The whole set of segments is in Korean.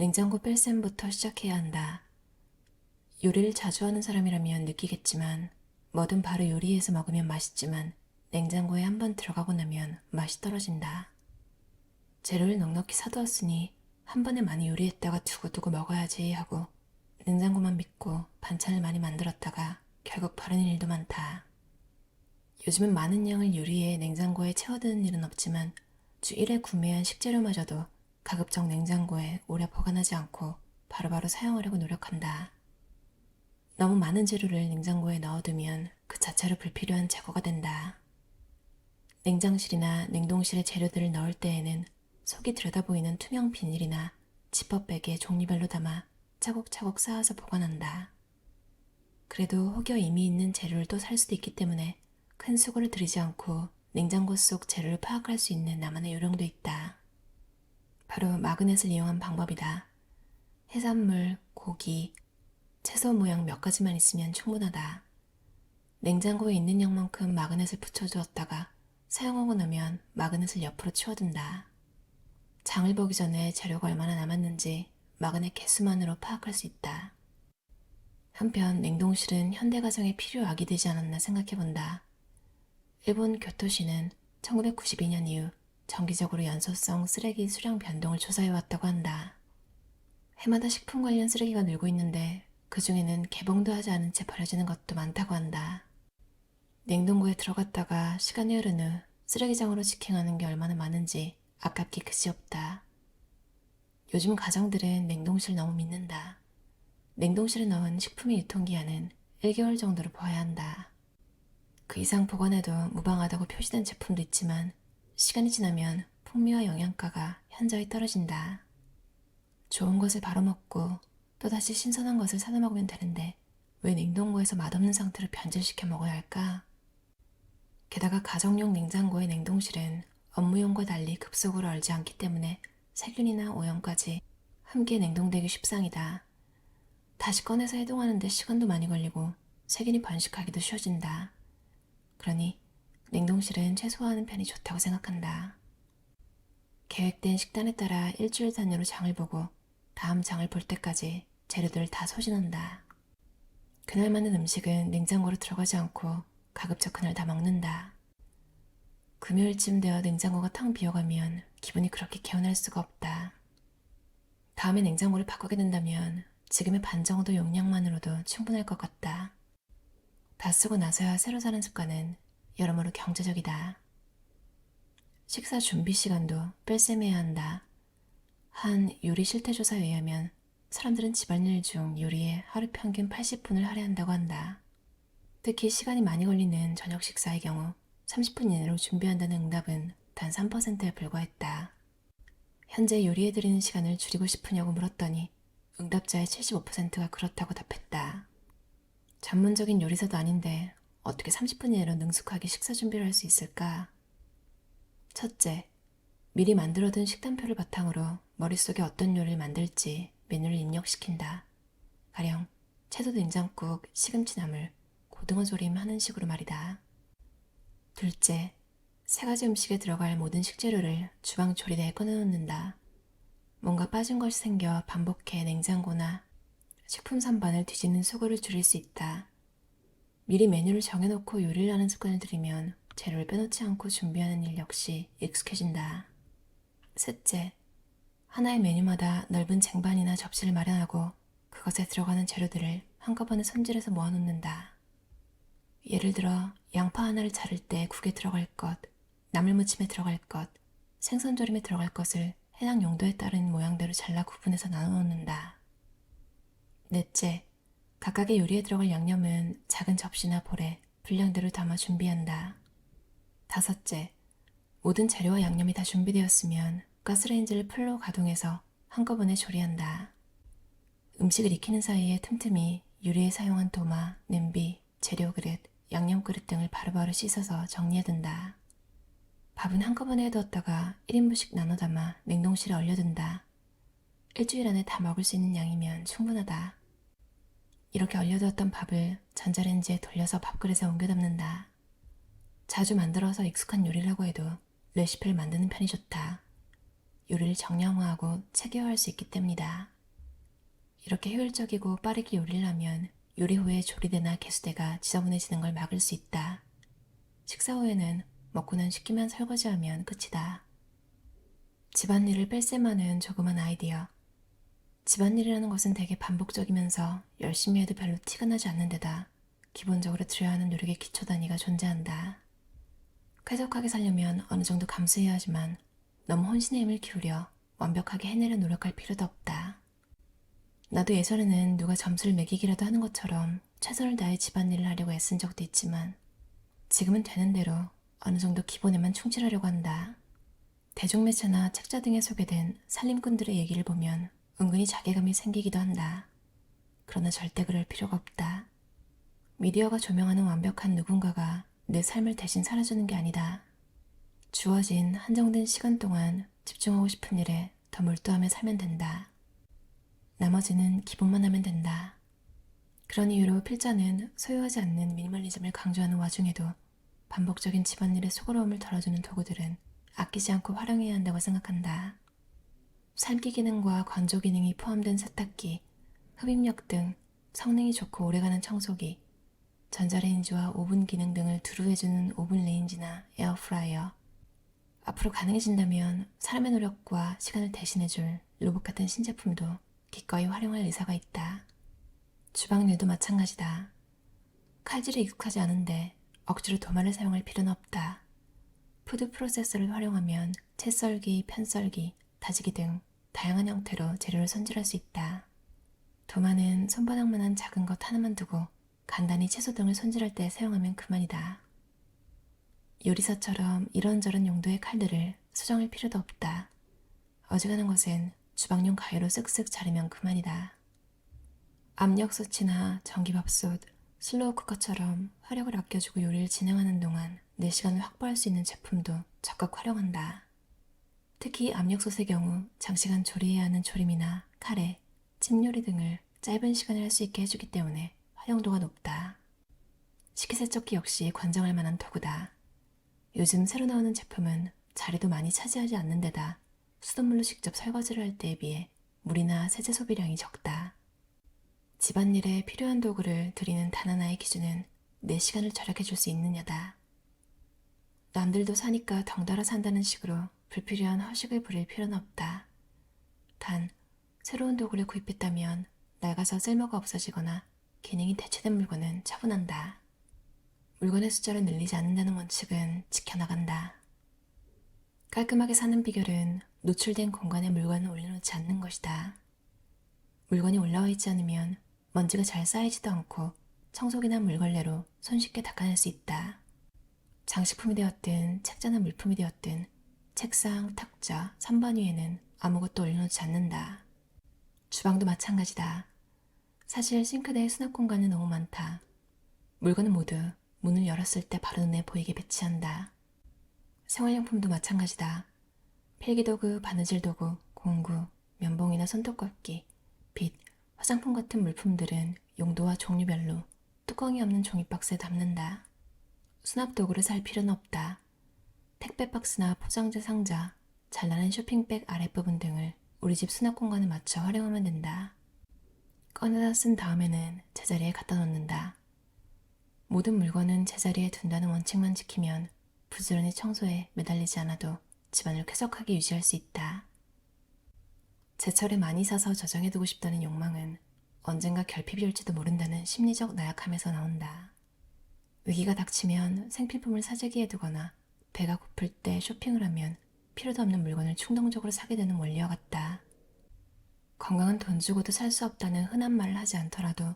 냉장고 뺄셈부터 시작해야 한다. 요리를 자주 하는 사람이라면 느끼겠지만 뭐든 바로 요리해서 먹으면 맛있지만 냉장고에 한 번 들어가고 나면 맛이 떨어진다. 재료를 넉넉히 사두었으니 한 번에 많이 요리했다가 두고두고 먹어야지 하고 냉장고만 믿고 반찬을 많이 만들었다가 결국 버리는 일도 많다. 요즘은 많은 양을 요리해 냉장고에 채워드는 일은 없지만 주 1회 구매한 식재료마저도 가급적 냉장고에 오래 보관하지 않고 바로바로 사용하려고 노력한다. 너무 많은 재료를 냉장고에 넣어두면 그 자체로 불필요한 재고가 된다. 냉장실이나 냉동실에 재료들을 넣을 때에는 속이 들여다 보이는 투명 비닐이나 지퍼백에 종류별로 담아 차곡차곡 쌓아서 보관한다. 그래도 혹여 이미 있는 재료를 또 살 수도 있기 때문에 큰 수고를 들이지 않고 냉장고 속 재료를 파악할 수 있는 나만의 요령도 있다. 바로 마그넷을 이용한 방법이다. 해산물, 고기, 채소 모양 몇 가지만 있으면 충분하다. 냉장고에 있는 양만큼 마그넷을 붙여주었다가 사용하고 나면 마그넷을 옆으로 치워둔다. 장을 보기 전에 재료가 얼마나 남았는지 마그넷 개수만으로 파악할 수 있다. 한편 냉동실은 현대가정에 필요악이 되지 않았나 생각해본다. 일본 교토시는 1992년 이후 정기적으로 연소성 쓰레기 수량 변동을 조사해왔다고 한다. 해마다 식품 관련 쓰레기가 늘고 있는데 그 중에는 개봉도 하지 않은 채 버려지는 것도 많다고 한다. 냉동고에 들어갔다가 시간이 흐른 후 쓰레기장으로 직행하는 게 얼마나 많은지 아깝기 그지없다. 요즘 가정들은 냉동실 너무 믿는다. 냉동실에 넣은 식품의 유통기한은 1개월 정도로 봐야 한다. 그 이상 보관해도 무방하다고 표시된 제품도 있지만 시간이 지나면 풍미와 영양가가 현저히 떨어진다. 좋은 것을 바로 먹고 또다시 신선한 것을 사다 먹으면 되는데 왜 냉동고에서 맛없는 상태로 변질시켜 먹어야 할까? 게다가 가정용 냉장고의 냉동실은 업무용과 달리 급속으로 얼지 않기 때문에 세균이나 오염까지 함께 냉동되기 쉽상이다. 다시 꺼내서 해동하는데 시간도 많이 걸리고 세균이 번식하기도 쉬워진다. 그러니 냉동실은 최소화하는 편이 좋다고 생각한다. 계획된 식단에 따라 일주일 단위로 장을 보고 다음 장을 볼 때까지 재료들을 다 소진한다. 그날 만든 음식은 냉장고로 들어가지 않고 가급적 그날 다 먹는다. 금요일쯤 되어 냉장고가 텅 비어가면 기분이 그렇게 개운할 수가 없다. 다음에 냉장고를 바꾸게 된다면 지금의 반 정도 용량만으로도 충분할 것 같다. 다 쓰고 나서야 새로 사는 습관은 여러모로 경제적이다. 식사 준비 시간도 뺄셈해야 한다. 한 요리 실태 조사에 의하면 사람들은 집안일 중 요리에 하루 평균 80분을 할애한다고 한다. 특히 시간이 많이 걸리는 저녁 식사의 경우 30분 이내로 준비한다는 응답은 단 3%에 불과했다. 현재 요리해드리는 시간을 줄이고 싶으냐고 물었더니 응답자의 75%가 그렇다고 답했다. 전문적인 요리사도 아닌데 어떻게 30분 이내로 능숙하게 식사 준비를 할 수 있을까? 첫째, 미리 만들어둔 식단표를 바탕으로 머릿속에 어떤 요리를 만들지 메뉴를 입력시킨다. 가령 채소 된장국, 시금치 나물, 고등어 조림 하는 식으로 말이다. 둘째, 세 가지 음식에 들어갈 모든 식재료를 주방 조리대에 꺼내놓는다. 뭔가 빠진 것이 생겨 반복해 냉장고나 식품 선반을 뒤지는 수고를 줄일 수 있다. 미리 메뉴를 정해놓고 요리를 하는 습관을 들이면 재료를 빼놓지 않고 준비하는 일 역시 익숙해진다. 셋째, 하나의 메뉴마다 넓은 쟁반이나 접시를 마련하고 그것에 들어가는 재료들을 한꺼번에 손질해서 모아놓는다. 예를 들어 양파 하나를 자를 때 국에 들어갈 것, 나물무침에 들어갈 것, 생선조림에 들어갈 것을 해당 용도에 따른 모양대로 잘라 구분해서 나눠 놓는다. 넷째, 각각의 요리에 들어갈 양념은 작은 접시나 볼에 분량대로 담아 준비한다. 다섯째, 모든 재료와 양념이 다 준비되었으면 가스레인지를 풀로 가동해서 한꺼번에 조리한다. 음식을 익히는 사이에 틈틈이 요리에 사용한 도마, 냄비, 재료 그릇, 양념 그릇 등을 바로바로 씻어서 정리해둔다. 밥은 한꺼번에 해두었다가 1인분씩 나눠 담아 냉동실에 얼려둔다. 일주일 안에 다 먹을 수 있는 양이면 충분하다. 이렇게 얼려두었던 밥을 전자레인지에 돌려서 밥그릇에 옮겨 담는다. 자주 만들어서 익숙한 요리라고 해도 레시피를 만드는 편이 좋다. 요리를 정량화하고 체계화할 수 있기 때문이다. 이렇게 효율적이고 빠르게 요리를 하면 요리 후에 조리대나 개수대가 지저분해지는 걸 막을 수 있다. 식사 후에는 먹고는 쉽게만 설거지하면 끝이다. 집안일을 뺄 셈하는 조그만 아이디어. 집안일이라는 것은 되게 반복적이면서 열심히 해도 별로 티가 나지 않는 데다 기본적으로 들여야 하는 노력의 기초 단위가 존재한다. 쾌적하게 살려면 어느 정도 감수해야 하지만 너무 혼신의 힘을 기울여 완벽하게 해내려 노력할 필요도 없다. 나도 예전에는 누가 점수를 매기기라도 하는 것처럼 최선을 다해 집안일을 하려고 애쓴 적도 있지만 지금은 되는 대로 어느 정도 기본에만 충실하려고 한다. 대중매체나 책자 등에 소개된 살림꾼들의 얘기를 보면 은근히 자괴감이 생기기도 한다. 그러나 절대 그럴 필요가 없다. 미디어가 조명하는 완벽한 누군가가 내 삶을 대신 살아주는 게 아니다. 주어진 한정된 시간 동안 집중하고 싶은 일에 더 몰두하며 살면 된다. 나머지는 기본만 하면 된다. 그런 이유로 필자는 소유하지 않는 미니멀리즘을 강조하는 와중에도 반복적인 집안일의 수고로움을 덜어주는 도구들은 아끼지 않고 활용해야 한다고 생각한다. 삶기 기능과 건조 기능이 포함된 세탁기, 흡입력 등 성능이 좋고 오래가는 청소기, 전자레인지와 오븐 기능 등을 두루 해주는 오븐 레인지나 에어프라이어. 앞으로 가능해진다면 사람의 노력과 시간을 대신해줄 로봇 같은 신제품도 기꺼이 활용할 의사가 있다. 주방일도 마찬가지다. 칼질에 익숙하지 않은데 억지로 도마를 사용할 필요는 없다. 푸드 프로세서를 활용하면 채 썰기, 편 썰기, 다지기 등 다양한 형태로 재료를 손질할 수 있다. 도마는 손바닥만한 작은 것 하나만 두고 간단히 채소 등을 손질할 때 사용하면 그만이다. 요리사처럼 이런저런 용도의 칼들을 수정할 필요도 없다. 어지간한 것은 주방용 가위로 쓱쓱 자르면 그만이다. 압력솥이나 전기밥솥, 슬로우 쿠커처럼 화력을 아껴주고 요리를 진행하는 동안 내 시간을 확보할 수 있는 제품도 적극 활용한다. 특히 압력솥의 경우 장시간 조리해야 하는 조림이나 카레, 찜요리 등을 짧은 시간에 할 수 있게 해주기 때문에 활용도가 높다. 식기세척기 역시 관정할 만한 도구다. 요즘 새로 나오는 제품은 자리도 많이 차지하지 않는 데다 수돗물로 직접 설거지를 할 때에 비해 물이나 세제 소비량이 적다. 집안일에 필요한 도구를 들이는 단 하나의 기준은 내 시간을 절약해 줄 수 있느냐다. 남들도 사니까 덩달아 산다는 식으로 불필요한 허식을 부릴 필요는 없다. 단, 새로운 도구를 구입했다면 낡아서 쓸모가 없어지거나 기능이 대체된 물건은 처분한다. 물건의 숫자를 늘리지 않는다는 원칙은 지켜나간다. 깔끔하게 사는 비결은 노출된 공간에 물건을 올려놓지 않는 것이다. 물건이 올라와 있지 않으면 먼지가 잘 쌓이지도 않고 청소기나 물걸레로 손쉽게 닦아낼 수 있다. 장식품이 되었든 책자나 물품이 되었든 책상, 탁자, 선반 위에는 아무것도 올려놓지 않는다. 주방도 마찬가지다. 사실 싱크대에 수납 공간은 너무 많다. 물건은 모두 문을 열었을 때 바로 눈에 보이게 배치한다. 생활용품도 마찬가지다. 필기도구, 바느질 도구, 공구, 면봉이나 손톱깎이, 빗, 화장품 같은 물품들은 용도와 종류별로 뚜껑이 없는 종이박스에 담는다. 수납 도구를 살 필요는 없다. 택배 박스나 포장재 상자, 잘나는 쇼핑백 아랫부분 등을 우리 집 수납 공간에 맞춰 활용하면 된다. 꺼내다 쓴 다음에는 제자리에 갖다 놓는다. 모든 물건은 제자리에 둔다는 원칙만 지키면 부지런히 청소에 매달리지 않아도 집안을 쾌적하게 유지할 수 있다. 제철에 많이 사서 저장해두고 싶다는 욕망은 언젠가 결핍이 올지도 모른다는 심리적 나약함에서 나온다. 위기가 닥치면 생필품을 사재기에 두거나 배가 고플 때 쇼핑을 하면 필요도 없는 물건을 충동적으로 사게 되는 원리와 같다. 건강은 돈 주고도 살 수 없다는 흔한 말을 하지 않더라도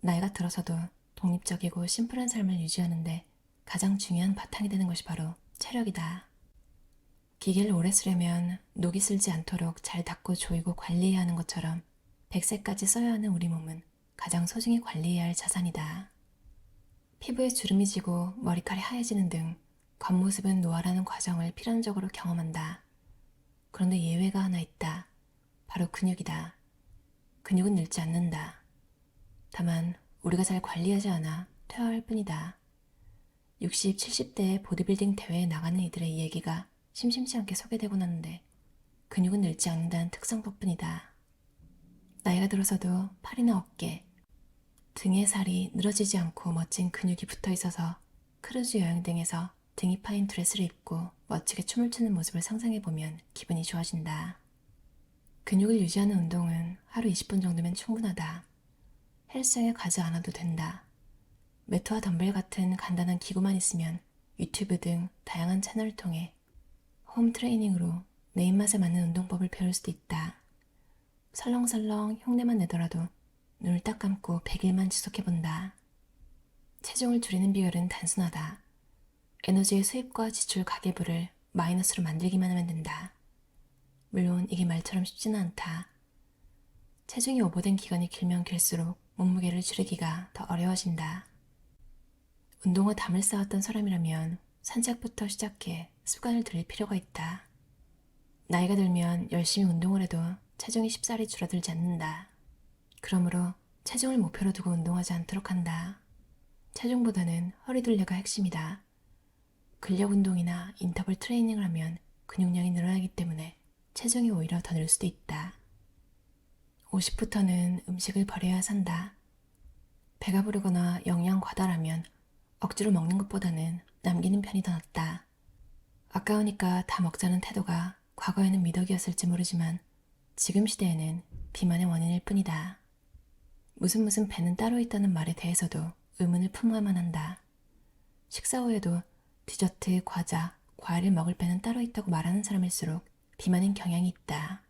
나이가 들어서도 독립적이고 심플한 삶을 유지하는데 가장 중요한 바탕이 되는 것이 바로 체력이다. 기계를 오래 쓰려면 녹이 슬지 않도록 잘 닦고 조이고 관리해야 하는 것처럼 100세까지 써야 하는 우리 몸은 가장 소중히 관리해야 할 자산이다. 피부에 주름이 지고 머리칼이 하얘지는 등 겉모습은 노화라는 과정을 필연적으로 경험한다. 그런데 예외가 하나 있다. 바로 근육이다. 근육은 늙지 않는다. 다만 우리가 잘 관리하지 않아 퇴화할 뿐이다. 60, 70대의 보디빌딩 대회에 나가는 이들의 이야기가 심심치 않게 소개되곤 하는데 근육은 늘지 않는다는 특성 덕분이다. 나이가 들어서도 팔이나 어깨, 등의 살이 늘어지지 않고 멋진 근육이 붙어 있어서 크루즈 여행 등에서 등이 파인 드레스를 입고 멋지게 춤을 추는 모습을 상상해보면 기분이 좋아진다. 근육을 유지하는 운동은 하루 20분 정도면 충분하다. 헬스장에 가지 않아도 된다. 매트와 덤벨 같은 간단한 기구만 있으면 유튜브 등 다양한 채널을 통해 홈 트레이닝으로 내 입맛에 맞는 운동법을 배울 수도 있다. 설렁설렁 흉내만 내더라도 눈을 딱 감고 100일만 지속해본다. 체중을 줄이는 비결은 단순하다. 에너지의 수입과 지출 가계부를 마이너스로 만들기만 하면 된다. 물론 이게 말처럼 쉽지는 않다. 체중이 오버된 기간이 길면 길수록 몸무게를 줄이기가 더 어려워진다. 운동과 담을 쌓았던 사람이라면 산책부터 시작해 습관을 들일 필요가 있다. 나이가 들면 열심히 운동을 해도 체중이 쉽사리 줄어들지 않는다. 그러므로 체중을 목표로 두고 운동하지 않도록 한다. 체중보다는 허리 둘레가 핵심이다. 근력 운동이나 인터벌 트레이닝을 하면 근육량이 늘어나기 때문에 체중이 오히려 더 늘 수도 있다. 50부터는 음식을 버려야 산다. 배가 부르거나 영양 과다라면 억지로 먹는 것보다는 남기는 편이 더 낫다. 아까우니까 다 먹자는 태도가 과거에는 미덕이었을지 모르지만 지금 시대에는 비만의 원인일 뿐이다. 무슨 무슨 배는 따로 있다는 말에 대해서도 의문을 품어야만 한다. 식사 후에도 디저트, 과자, 과일을 먹을 배는 따로 있다고 말하는 사람일수록 비만인 경향이 있다.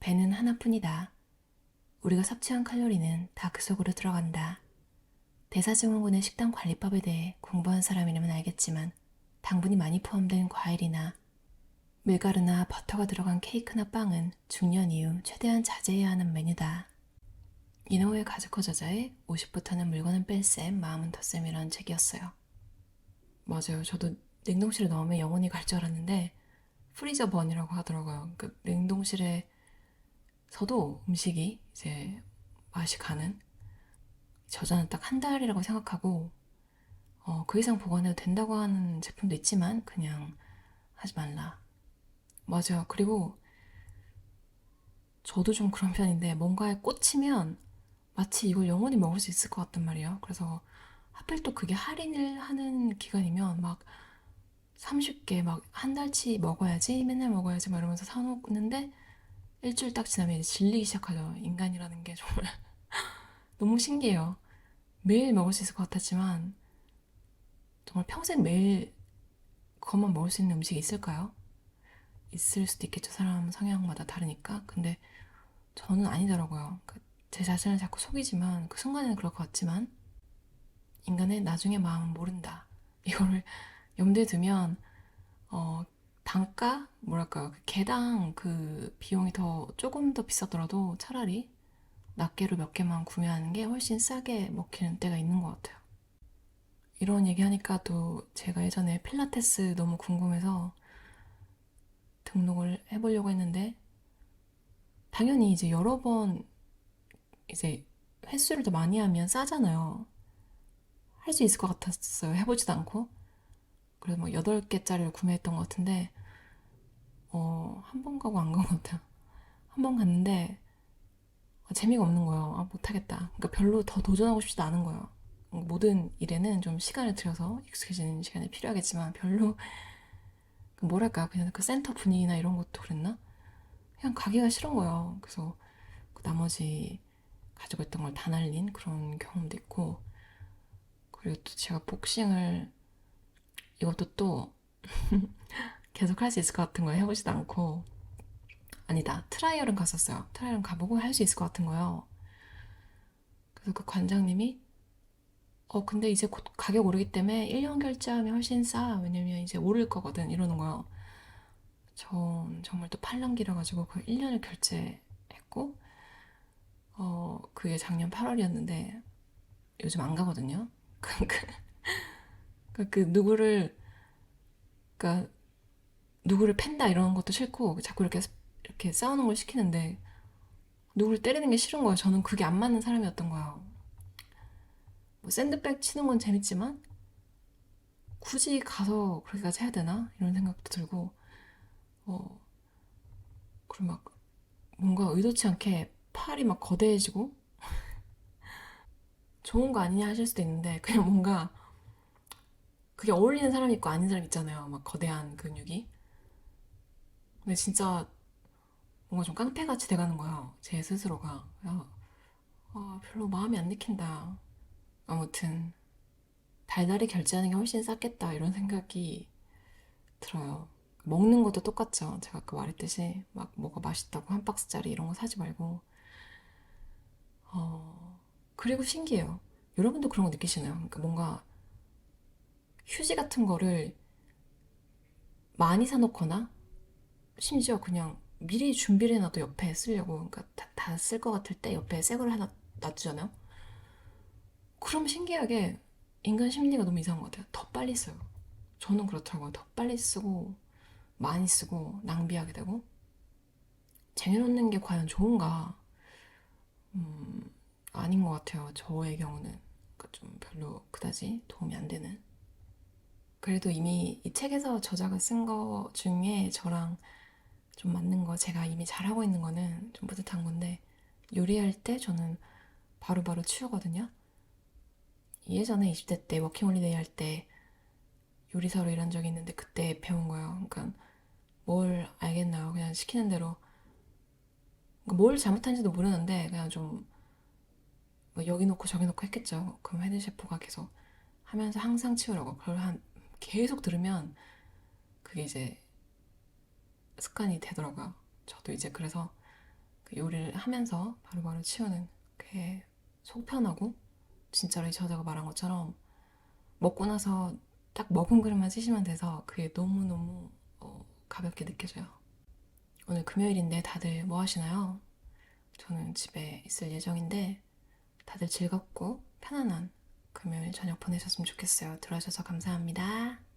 배는 하나뿐이다. 우리가 섭취한 칼로리는 다 그 속으로 들어간다. 대사증후군의 식단 관리법에 대해 공부한 사람이라면 알겠지만 당분이 많이 포함된 과일이나 밀가루나 버터가 들어간 케이크나 빵은 중년 이후 최대한 자제해야 하는 메뉴다. 이노우의 가즈코 저자의 50부터는 물건은 뺄셈, 마음은 덧셈이라는 책이었어요. 맞아요. 저도 냉동실에 넣으면 영원히 갈 줄 알았는데 프리저 번이라고 하더라고요. 그 냉동실에 서도 음식이 이제 맛이 가는 저자는 딱 한 달이라고 생각하고 어, 그 이상 보관해도 된다고 하는 제품도 있지만 그냥 하지 말라. 맞아요. 그리고 저도 좀 그런 편인데 뭔가에 꽂히면 마치 이걸 영원히 먹을 수 있을 것 같단 말이에요. 그래서 하필 또 그게 할인을 하는 기간이면 막 30개 막 한 달치 먹어야지 맨날 먹어야지 막 이러면서 사놓는데 일주일 딱 지나면 이제 질리기 시작하죠. 인간이라는 게 정말 너무 신기해요. 매일 먹을 수 있을 것 같았지만 정말 평생 매일 그것만 먹을 수 있는 음식이 있을까요? 있을 수도 있겠죠. 사람 성향마다 다르니까. 근데 저는 아니더라고요. 그제 자신을 자꾸 속이지만 그 순간에는 그럴 것 같지만 인간의 나중에 마음은 모른다. 이거를 염두에 두면 어, 단가 뭐랄까요 그 개당 그 비용이 더 조금 더 비싸더라도 차라리 낱개로 몇 개만 구매하는 게 훨씬 싸게 먹히는 때가 있는 것 같아요. 이런 얘기하니까 또 제가 예전에 필라테스 너무 궁금해서 등록을 해보려고 했는데 당연히 이제 여러 번 이제 횟수를 더 많이 하면 싸잖아요. 할 수 있을 것 같았어요. 해보지도 않고. 그래서 막 8개짜리를 구매했던 것 같은데, 어, 한 번 가고 안 간 것 같아요. 한 번 갔는데, 어, 재미가 없는 거예요. 아, 못하겠다. 그러니까 별로 더 도전하고 싶지도 않은 거예요. 모든 일에는 좀 시간을 들여서 익숙해지는 시간이 필요하겠지만, 별로, 그 뭐랄까, 그냥 그 센터 분위기나 이런 것도 그랬나? 그냥 가기가 싫은 거예요. 그래서 그 나머지 가지고 있던 걸 다 날린 그런 경험도 있고 그리고 또 제가 복싱을 이것도 또 계속 할 수 있을 것 같은 거예요. 해보지도 않고 아니다 트라이얼은 갔었어요. 트라이얼은 가보고 할 수 있을 것 같은 거예요. 그래서 그 관장님이 어 근데 이제 곧 가격 오르기 때문에 1년 결제하면 훨씬 싸 왜냐면 이제 오를 거거든 이러는 거예요. 전 정말 또 팔랑기라 가지고 그 1년을 결제했고 어, 그게 작년 8월이었는데 요즘 안 가거든요. 그, 그, 그, 그 누구를 그러니까 누구를 팬다 이런 것도 싫고 자꾸 이렇게 이렇게 싸우는 걸 시키는데 누구를 때리는 게 싫은 거예요. 저는 그게 안 맞는 사람이었던 거예요. 뭐 샌드백 치는 건 재밌지만 굳이 가서 그렇게까지 해야 되나 이런 생각도 들고 어, 그리고 막 뭔가 의도치 않게 팔이 막 거대해지고 좋은 거 아니냐 하실 수도 있는데 그냥 뭔가 그게 어울리는 사람 있고 아닌 사람 있잖아요. 막 거대한 근육이. 근데 진짜 뭔가 좀 깡패같이 돼가는 거예요. 제 스스로가. 야, 아, 별로 마음이 안 내킨다. 아무튼 달달이 결제하는 게 훨씬 쌌겠다 이런 생각이 들어요. 먹는 것도 똑같죠. 제가 아까 말했듯이 막 뭐가 맛있다고 한 박스짜리 이런 거 사지 말고. 어, 그리고 신기해요. 여러분도 그런 거 느끼시나요? 그러니까 뭔가 휴지 같은 거를 많이 사놓거나 심지어 그냥 미리 준비를 해놔도 옆에 쓰려고 그러니까 다 쓸 것 같을 때 옆에 새걸 하나 놔두잖아요. 그럼 신기하게 인간 심리가 너무 이상한 것 같아요. 더 빨리 써요. 저는 그렇더라고요. 더 빨리 쓰고 많이 쓰고 낭비하게 되고 쟁여놓는 게 과연 좋은가? 음, 아닌 것 같아요. 저의 경우는 그러니까 좀 별로 그다지 도움이 안 되는. 그래도 이미 이 책에서 저자가 쓴 거 중에 저랑 좀 맞는 거 제가 이미 잘하고 있는 거는 좀 뿌듯한 건데 요리할 때 저는 바로바로 치우거든요. 예전에 20대 때 워킹홀리데이 할 때 요리사로 일한 적이 있는데 그때 배운 거예요. 그러니까 뭘 알겠나요? 그냥 시키는 대로 그러니까 뭘 잘못한지도 모르는데 그냥 좀 뭐 여기 놓고 저기 놓고 했겠죠. 그럼 헤드 셰프가 계속 하면서 항상 치우라고 그걸 한 계속 들으면 그게 이제 습관이 되더라고요. 저도 이제 그래서 그 요리를 하면서 바로 바로 치우는 그게 속 편하고 진짜로 이 저자가 말한 것처럼 먹고 나서 딱 먹은 그릇만 씻으면 돼서 그게 너무너무 어, 가볍게 느껴져요. 오늘 금요일인데 다들 뭐 하시나요? 저는 집에 있을 예정인데 다들 즐겁고 편안한 금요일 저녁 보내셨으면 좋겠어요. 들어주셔서 감사합니다.